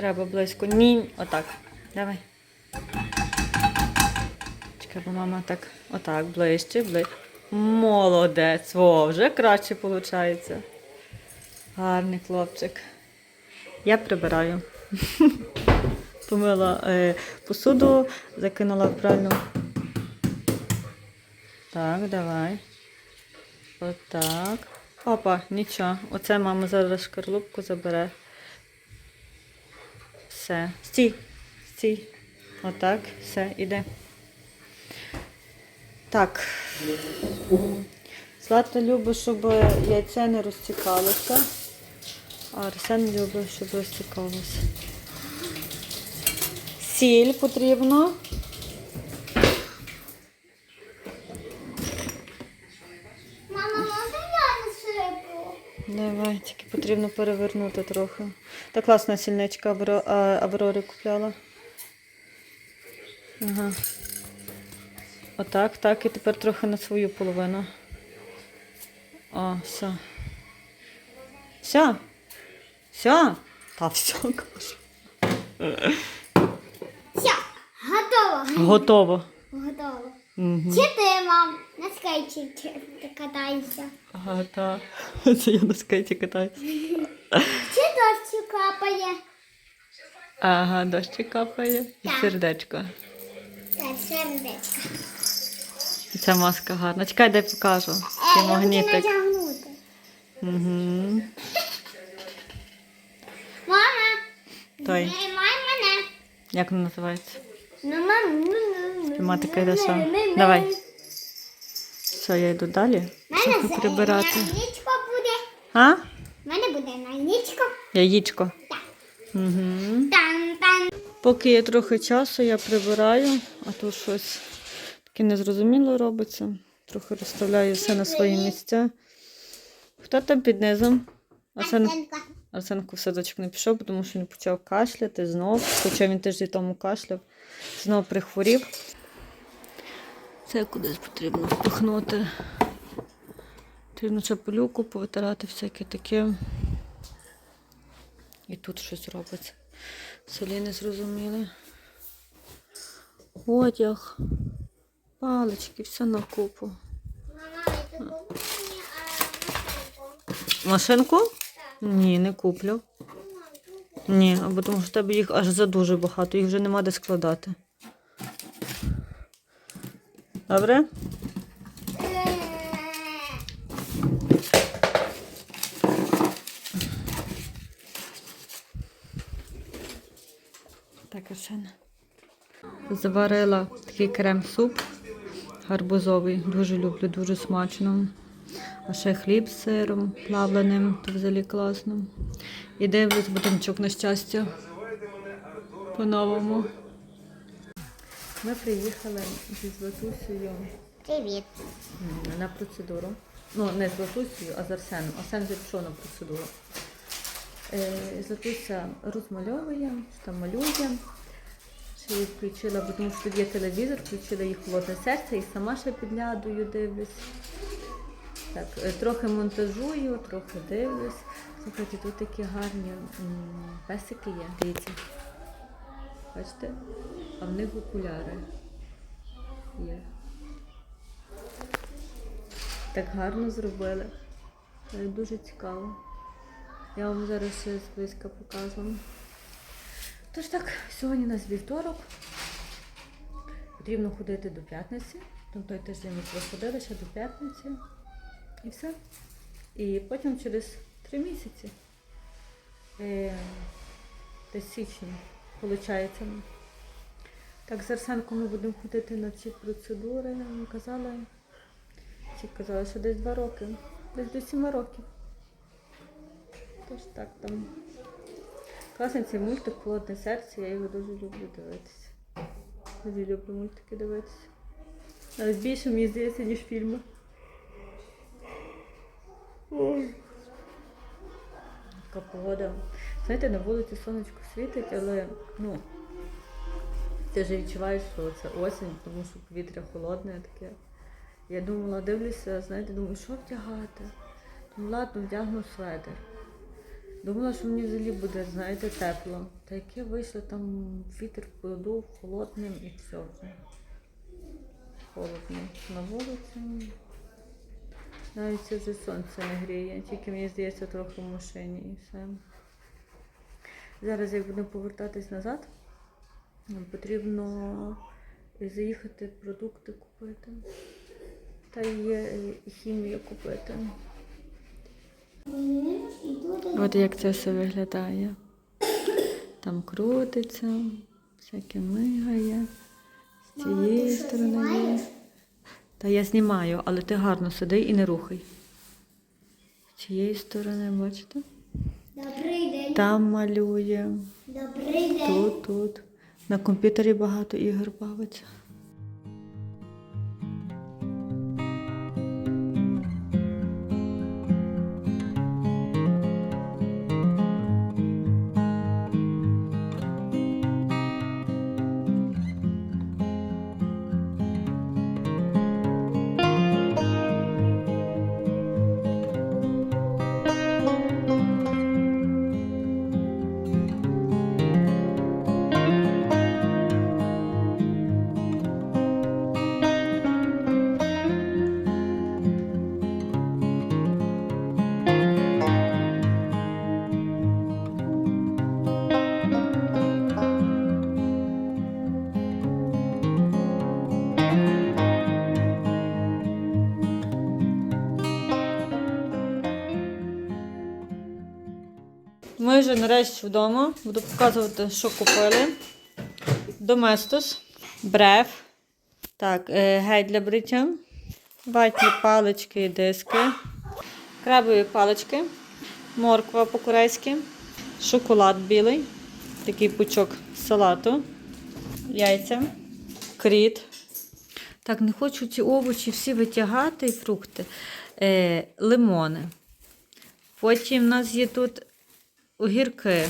треба близько. Ні, отак. Давай. Чекай, бо мама так. Отак, ближче, ближче. Молодець. О, вже краще виходить. Гарний хлопчик. Я прибираю. Помила е, посуду, закинула в пральну. Так, давай. Отак. Опа, нічого. Оце мама зараз шкарлупку забере. Все. Стій. Стій. Отак, все, іде. Так. Злата любить, щоб яйце не розтікалося. А Арсен любить, щоб розтікалося. Сіль потрібно. Мама, можна я насипу? Давай, тільки потрібно перевернути трохи. Та класна сільничка Авро- а, Аврорі купляла. Ага. Отак, так, і тепер трохи на свою половину. О, все. Все? Все? Та все, кажу. Все, готово. Готово. Готово. Угу. Чи ти, мам, на скейті чи- Ага, так. Це я на скейті катаюсь. Чи дощ капає? Ага, дощик капає і Так. сердечко. Так, сердечко. І ця маска гарна. Чекай, дай покажу. Е, Такий я магнітик. натягнути. Угу. Мама, Той. знімай мене. Як воно називається? Ну, мам, ну, ну, ну, ну, ну, ну, Давай. Все, я йду далі. Мене з- прибирати. яєчко буде. А? У мене буде яєчко. Яєчко. Так. Угу. Тан-тан. Поки є трохи часу, я прибираю, а то щось таке незрозуміло робиться. Трохи розставляю все на свої місця. Хто там під низом? Арсен. Арсенко в садочок не пішов, тому що він почав кашляти знов. Хоча він тиждень тому кашляв, знов прихворів. Це кудись потрібно впихнути. Потрібно чапелюку повитирати всяке таке. І тут щось робиться. Селі не зрозуміли. Одяг, палички, все на купу. Машинку? Ні, не куплю. Ні, або тому що в тебе їх аж за дуже багато, їх вже нема де складати. Добре? Так, Арсена. Заварила такий крем-суп гарбузовий. Дуже люблю, дуже смачно. А ще хліб з сиром плавленим, то взагалі класно. І дивлюсь будиночок на щастя. По-новому. Ми приїхали зі Златусею Привіт. на процедуру. Ну, не з Златусею, а з Арсеном. Арсен вже пішов на процедуру. Е, Златуся розмальовує, що там малює. Ще її включила, бо тому що тут є телевізор, включила їй холодне серце і сама ще підглядую, дивлюсь. Так, е, трохи монтажую, трохи дивлюсь. Слухайте, тут такі гарні м, песики є. Дивіться. Бачите? А в них окуляри є. Так гарно зробили. Дуже цікаво. Я вам зараз ще зблизька покажу. Тож так, сьогодні у нас вівторок. Потрібно ходити до п'ятниці. Там той тиждень ми проходили ще до п'ятниці. І все. І потім через три місяці. Е, десь в січні, виходить. Так, з Арсенком ми будемо ходити на ці процедури. Ми казали, ці казали, що десь два роки, десь до сіми років. Тож так там. Класний цей мультик Холодне серце, я його дуже люблю дивитися. Дуже люблю мультики дивитися. Навіть більше мені здається, ніж фільми. Ой. Така погода. Знаєте, на вулиці сонечко світить, але ну, ти вже відчуваєш, що це осінь, тому що повітря холодне таке. Я думала, дивлюся, знаєте, думаю, що вдягати. Думаю, ладно, вдягну светр. Думала, що мені взагалі буде, знаєте, тепло. Та яке вийшло, там вітер подув холодним і все. Холодно на вулиці. Навіть це сонце не гріє, тільки мені здається трохи в машині і все. Зараз, як будемо повертатись назад, нам потрібно заїхати продукти купити. Та й е, хімію купити. От як це все виглядає. Там крутиться, всяке мигає. З цієї сторони є. Та я знімаю, але ти гарно сиди і не рухай. З цієї сторони, бачите? Добрий день. Там малює, Добрий день. тут, тут. На комп'ютері багато ігор бавиться. Ми вже нарешті вдома. Буду показувати, що купили. Доместос, бреф, так, е, гель для бриття, ватні палички і диски, крабові палички, морква по-корейськи, шоколад білий, такий пучок салату, яйця, кріт. Так, не хочу ці овочі всі витягати і фрукти. Е, лимони. Потім в нас є тут огірки.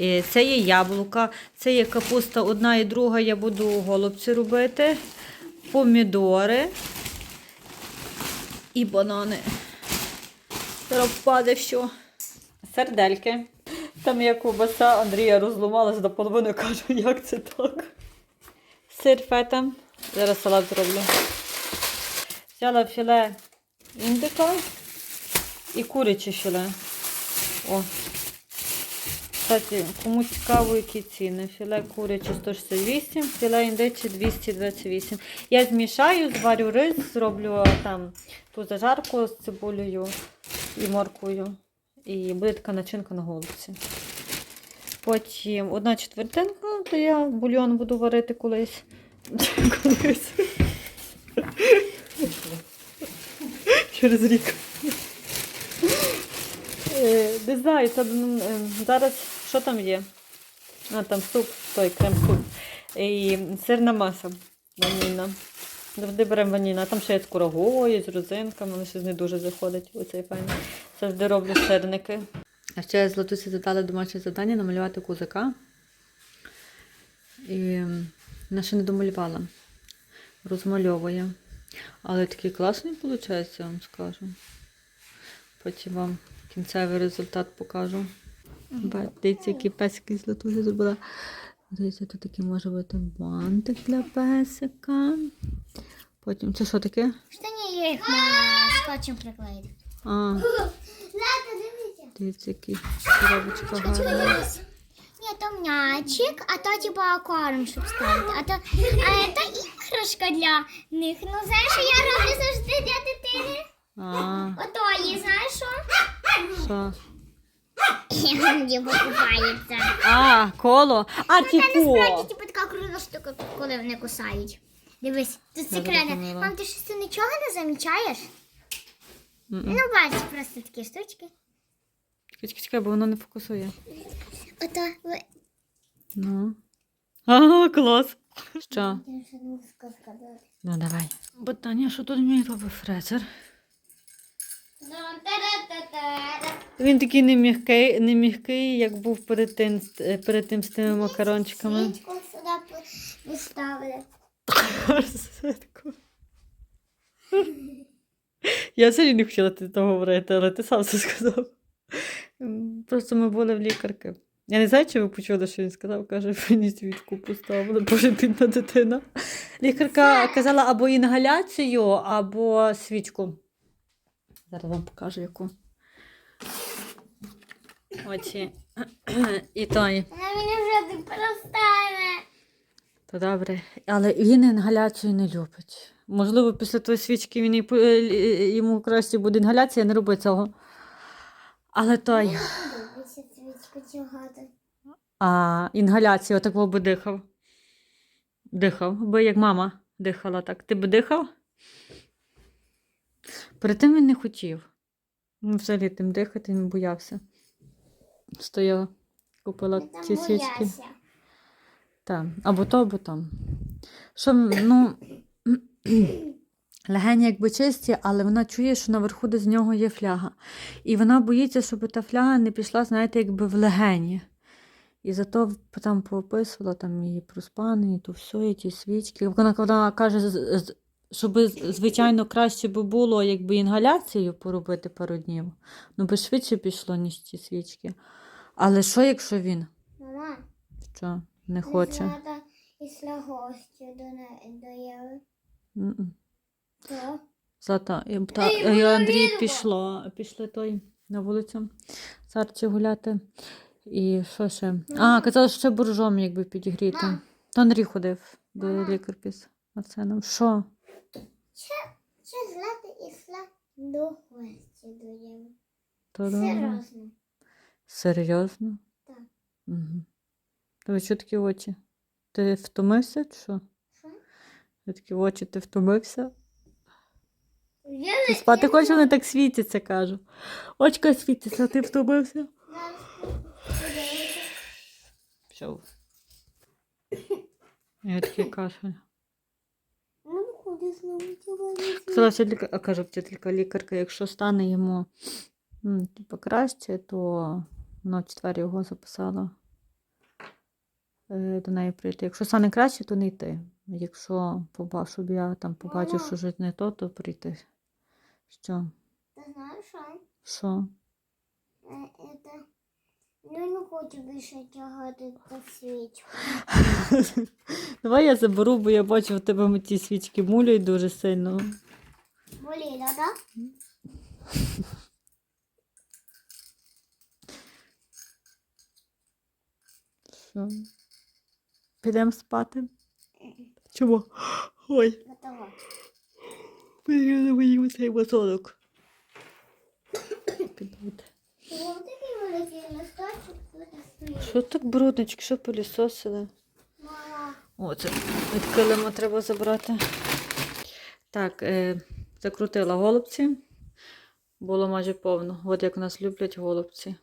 Е, Це є яблука, це є капуста одна і друга, я буду голубці робити. Помідори і банани. Зараз впаде все. Сердельки. Там є ковбаса, Андрія розломалась до половини, кажу, як це так. Сир фета. Зараз салат зроблю. Взяла філе індика і куряче філе. О. Кстати, кому цікаво, які ціни. Філе куряче 168, філе індиче 228. Я змішаю, зварю рис, зроблю там ту зажарку з цибулею і морквою. І буде така начинка на голубці. Потім одна четвертинка, то я бульйон буду варити колись. колись. Через рік. Не знаю, це, е, зараз що там є? А, там суп, той крем-суп. І сирна маса ванільна. Завжди беремо ванільна. А там ще є з курагою, з розинками, але щось не дуже заходить. Оцей файний. Завжди роблю сирники. А ще Златусі задали домашнє завдання намалювати козака. І вона ще не домалювала. Розмальовує. Але такий класний виходить, я вам скажу. Потім вам кінцевий результат покажу. Дивіться, які песики з латусі зробила. Дивіться, тут такий може бути бантик для песика. Потім це що таке? Штані я їх скотчем приклеїти. А, дивіться. який коробочка гарна. Ні, то м'ячик, а то типа акваріум, щоб ставити. А то, а то іграшка для них. Ну, знаєш, що я роблю завжди для дитини? А, Ото її, знаєш що? що? Іноді покупається. А, коло. А, це насправді тіко. типу така кругла штука, коли вони кусають. Дивись, тут Я секретне. зрозуміла. Мам, ти щось тут нічого не замічаєш? М-м. Ну, бачиш, просто такі штучки. Чекай, чекай, бо воно не фокусує. Ото ви. Ну. А, клас. Що? Ну, давай. Питання, що тут мій робить фрезер? Він такий не м'який, не м'який, як був перед тим, перед тим з тими макарончиками. Свічку сюди по- поставили. Я взагалі не хотіла ти того говорити, але ти сам це сказав. Просто ми були в лікарки. Я не знаю, чи ви почули, що він сказав. Каже, мені свічку поставили, боже, бідна дитина. Лікарка казала або інгаляцію, або свічку. Зараз вам покажу яку. Оці. І той. Вона мені вже не перестане. То добре. Але він інгаляцію не любить. Можливо, після тої свічки він і, е, е, йому краще буде інгаляція, не роби цього. Але той. А інгаляцію отакого би дихав. Дихав, би як мама дихала так. Ти би дихав? Перед тим він не хотів. Ну, взагалі тим дихати він боявся. Стояла, купила там ці свічки. боявся. Так, або то, або там. Що, ну, легені якби чисті, але вона чує, що наверху десь з нього є фляга. І вона боїться, щоб та фляга не пішла, знаєте, якби в легені. І зато там поописувала там і про спани, і то все, і ті свічки. Вона, вона каже, з- з- щоб, звичайно, краще би було, якби інгаляцією поробити пару днів. Ну, би швидше пішло, ніж ті свічки. Але що, якщо він? Мама, Що, не хоче? Злата після гостю до, не- до Єви. М-м. Злата, і, та, і Андрій пішло, пішли той на вулицю з Арчі гуляти. І що ще? А, казала, що ще боржом, якби підігріти. То Андрій ходив до лікарки з Арсеном. Що? Чи Злата ішла до гостю до Єви? Серйозно. Серйозно? Так. Угу. Тобі що такі очі? Ти втомився чи що? Що? Ти такі очі, ти втомився? Я Ти спати хочеш, вони так світяться, кажу. Очка світяться, а ти втомився? Зараз. Пішов. Я такий кашель. Сказала вчителька, а кажу, вчителька лікарка, якщо стане йому типу, краще, то в четвер його записала е, до неї прийти. Якщо стане краще, то не йти. Якщо побачу, я там побачив, що щось не то, то прийти. Що? Ти знаєш, що? Що? Я не хочу більше тягати та свічку. Давай я заберу, бо я бачу, в тебе ті свічки муляють дуже сильно. Боліла, так? Що? Підемо спати? Чому? Ой. Готово. Мені цей вазонок. Підбути. Що так бруднички, що пилісосили? Мама, О, це треба забрати. Так, е, закрутила голубці. Було майже повно. От як нас люблять голубці.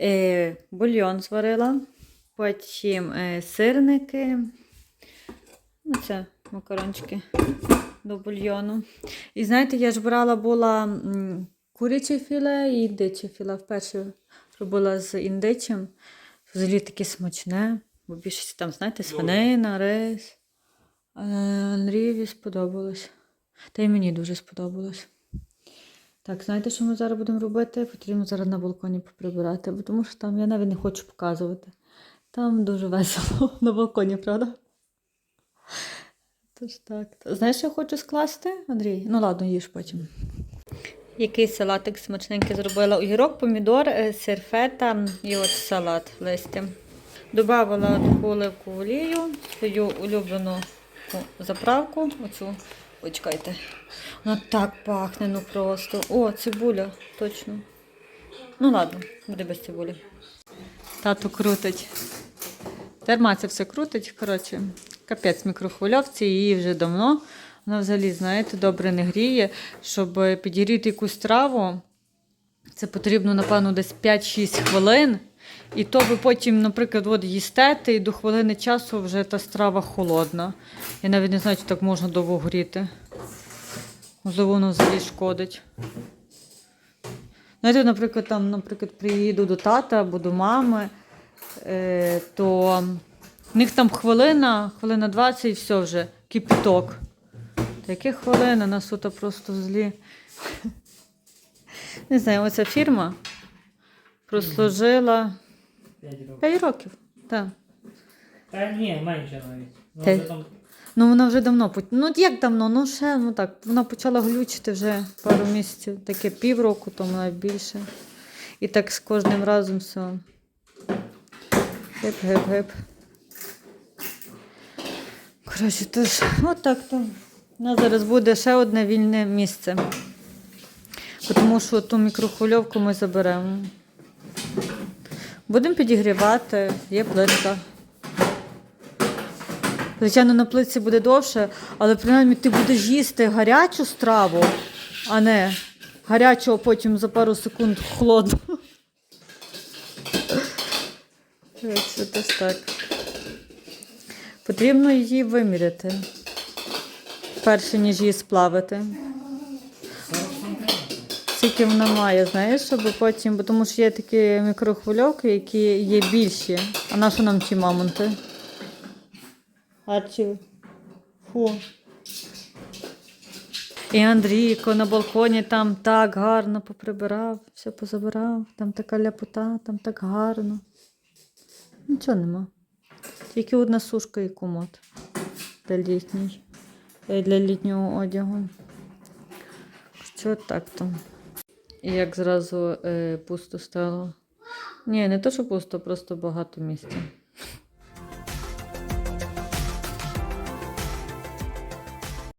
Е, бульйон зварила. Потім е, сирники. Ну, це макарончики до бульйону. І знаєте, я ж брала була куряче філе і індиче філе. Вперше робила з індичем. Взагалі таке смачне. Бо більшість там, знаєте, свинина, рис. Андрієві сподобалось. Та й мені дуже сподобалось. Так, знаєте, що ми зараз будемо робити? Потрібно зараз на балконі поприбирати, бо тому що там я навіть не хочу показувати. Там дуже весело на балконі, правда? Тож так. Знаєш, що я хочу скласти, Андрій? Ну ладно, їж потім. Який салатик смачненький зробила огірок, помідор, е, сир фета і от салат листя. Добавила таку оливку олію, свою улюблену заправку. Оцю, ой. Вона так пахне, ну просто. О, цибуля, точно. Ну ладно, буде без цибулі. Тату крутить. Терма це все крутить. Коротше, капець мікрохвильовці, її вже давно. Вона взагалі, знаєте, добре не гріє. Щоб підігріти якусь траву, це потрібно, напевно, десь 5-6 хвилин. І то ви потім, наприклад, от їстете, і до хвилини часу вже та страва холодна. Я навіть не знаю, чи так можна довго гріти. Можливо, воно взагалі шкодить. Знаєте, наприклад, там, наприклад, приїду до тата або до мами, е, то в них там хвилина, хвилина 20 і все вже, кипіток. Та яке хвилина, нас тут просто злі. Не знаю, оця фірма прослужила 5 років. 5 років. Так. Та ні, менше навіть. Ну, Та- вже там Ну вона вже давно поч- Ну як давно? Ну ще ну так. Вона почала глючити вже пару місяців, таке півроку, тому навіть більше. І так з кожним разом все. Геп-геп-геп. Коротше, тож, отак то. У нас зараз буде ще одне вільне місце. Тому що ту мікрохвильовку ми заберемо. Будемо підігрівати, є плитка. Звичайно, на плитці буде довше, але принаймні ти будеш їсти гарячу страву, а не гарячу, а потім за пару секунд холодну. Це так. Потрібно її виміряти, перше, ніж її сплавити. 40. Скільки вона має, знаєш, щоб потім, бо тому що є такі мікрохвильовки, які є більші. А на що нам ті мамонти? Арчі. Фу. І Андрійко на балконі там так гарно поприбирав, все позабирав, там така ляпота, там так гарно. Нічого нема. Тільки одна сушка і комод для літній, для літнього одягу. Що так там? І як зразу е, пусто стало. Ні, не то, що пусто, просто багато місця.